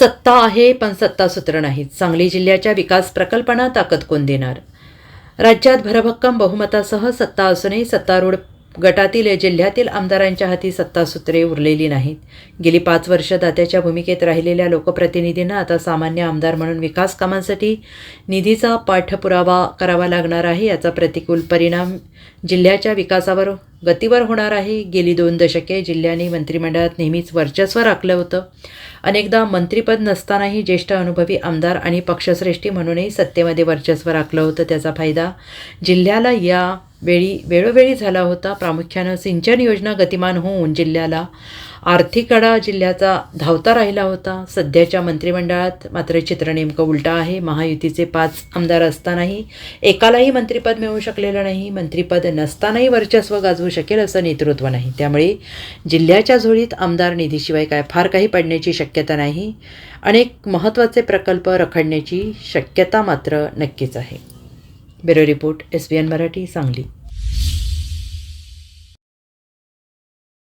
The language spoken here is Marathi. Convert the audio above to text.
सत्ता आहे पण सत्तासूत्र नाहीत. सांगली जिल्ह्याच्या विकास प्रकल्पांना ताकद कोण देणार? राज्यात भरभक्कम बहुमतासह सत्ता असूनही सत्तारूढ गटातील जिल्ह्यातील आमदारांच्या हाती सत्तासूत्रे उरलेली नाहीत. गेली पाच वर्ष दात्याच्या भूमिकेत राहिलेल्या लोकप्रतिनिधींना आता सामान्य आमदार म्हणून विकास कामांसाठी निधीचा पाठपुरावा करावा लागणार आहे याचा प्रतिकूल परिणाम जिल्ह्याच्या विकासावर गतीवर होणार आहे. गेली दोन दशके जिल्ह्याने मंत्रिमंडळात नेहमीच वर्चस्व राखलं होतं. अनेकदा मंत्रिपद नसतानाही ज्येष्ठ अनुभवी आमदार आणि पक्षश्रेष्ठी म्हणूनही सत्तेमध्ये वर्चस्व राखलं होतं त्याचा फायदा जिल्ह्याला या वेळी वेळोवेळी झाला होता. प्रामुख्यानं सिंचन योजना गतिमान होऊन जिल्ह्याला आर्थिक कडा जिल्ह्याचा धावता राहिला होता. सध्याच्या मंत्रिमंडळात मात्र चित्र नेमकं उलटं आहे. महायुतीचे पाच आमदार असतानाही एकालाही मंत्रिपद मिळू शकलेलं नाही. मंत्रिपद नसतानाही वर्चस्व गाजवू शकेल असं नेतृत्व नाही. त्यामुळे जिल्ह्याच्या झोळीत आमदार निधीशिवाय काय फार काही पडण्याची शक्यता नाही. अनेक महत्त्वाचे प्रकल्प रखडण्याची शक्यता मात्र नक्कीच आहे. Bureau report S B N Marathi Sangli.